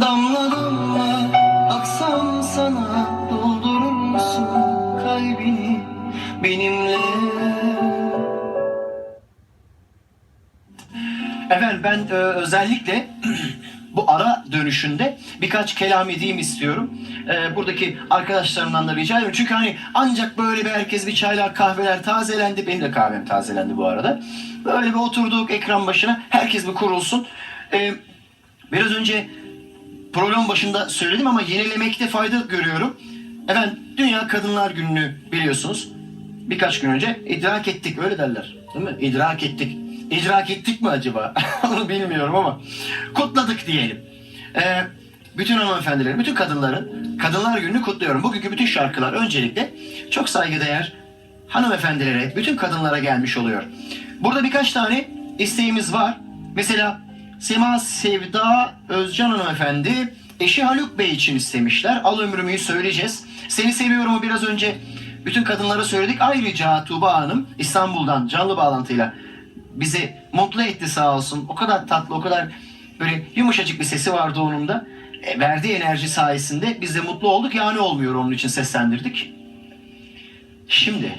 Damla damla aksam sana doldurur musun kalbini benimle? Efendim ben e, özellikle bu ara dönüşünde birkaç kelam edeyim istiyorum. E, buradaki arkadaşlarımdan da rica ediyorum. Çünkü hani ancak böyle bir herkes bir çaylar kahveler tazelendi. Benim de kahvem tazelendi bu arada. Böyle bir oturduk ekran başına. Herkes bir kurulsun. E, biraz önce program başında söyledim ama yenilemekte fayda görüyorum. Efendim Dünya Kadınlar Günü'nü biliyorsunuz. Birkaç gün önce idrak ettik öyle derler. Değil mi? İdrak ettik. İdrak ettik mi acaba? Onu bilmiyorum ama kutladık diyelim. Ee, bütün hanımefendilerin, bütün kadınların Kadınlar Günü'nü kutluyorum. Bugünkü bütün şarkılar öncelikle çok saygıdeğer hanımefendilere, bütün kadınlara gelmiş oluyor. Burada birkaç tane isteğimiz var. Mesela Sema Sevda Özcan hanımefendi eşi Haluk Bey için istemişler. Al ömrümü'yü söyleyeceğiz. Seni seviyorumu biraz önce bütün kadınlara söyledik. Ayrıca Tuğba Hanım İstanbul'dan canlı bağlantıyla bizi mutlu etti sağ olsun. O kadar tatlı, o kadar böyle yumuşacık bir sesi vardı onun da. E, verdiği enerji sayesinde biz de mutlu olduk. Yani olmuyor onun için seslendirdik. Şimdi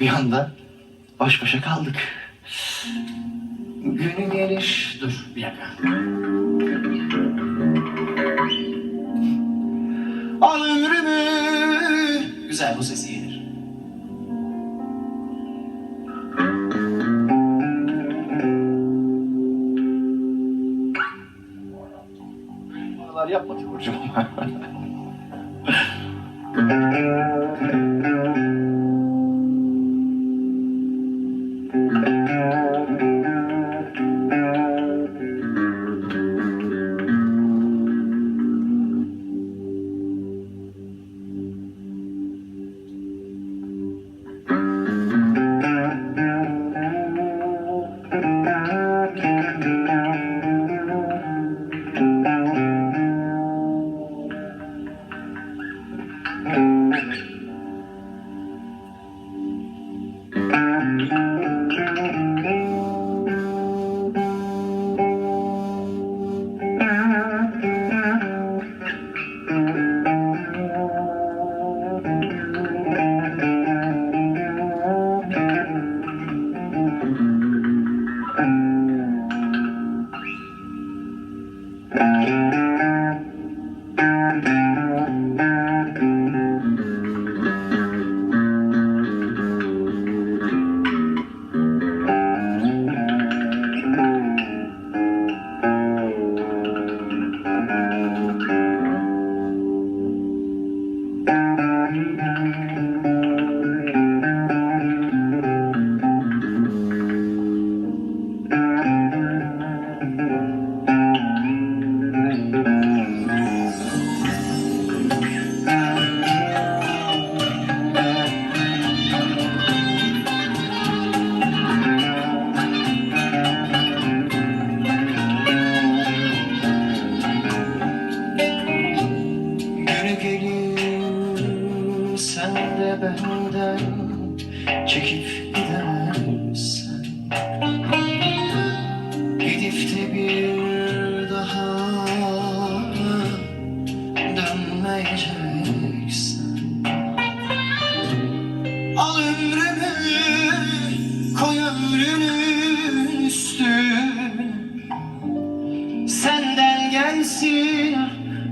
bir anda baş başa kaldık. Günü gelir... Dur bir dakika. Al ömrümü... Güzel bu sesi. Buralar yapma Timurcuğum. sen de benden çekip gidersen. Gidip de bir daha dönmeyeceksen. Al ömrümü koy ömrünün üstüne. Senden gelsin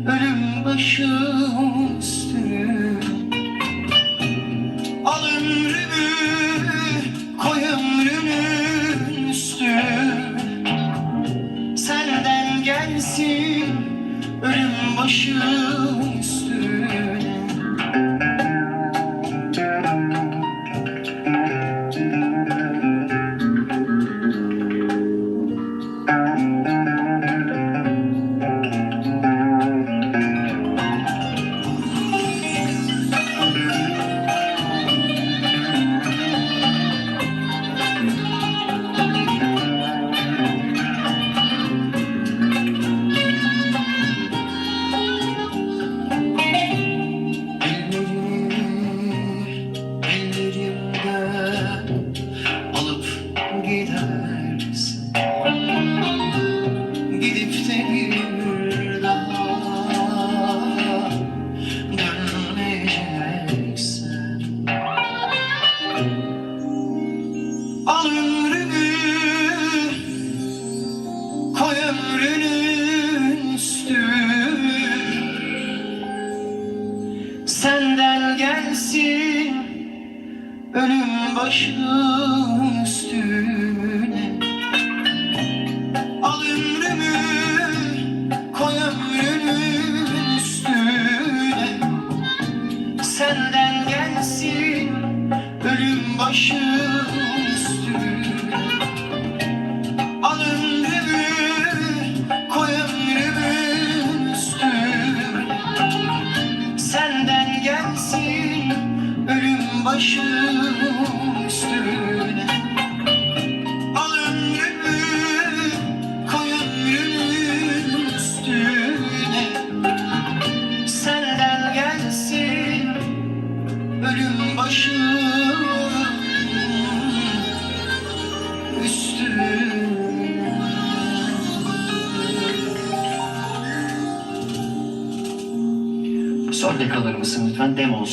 ölüm başım üstüne koy ömrümün üstüne Senden gelsin ölüm başım başım üstüne. Al ömrümü koy ömrümün üstüne. Senden gelsin başım üstüne. Al ömrümü koy ömrümün gelsin ölüm başım üstüne. Son dekalarımızın lütfen dem olsun.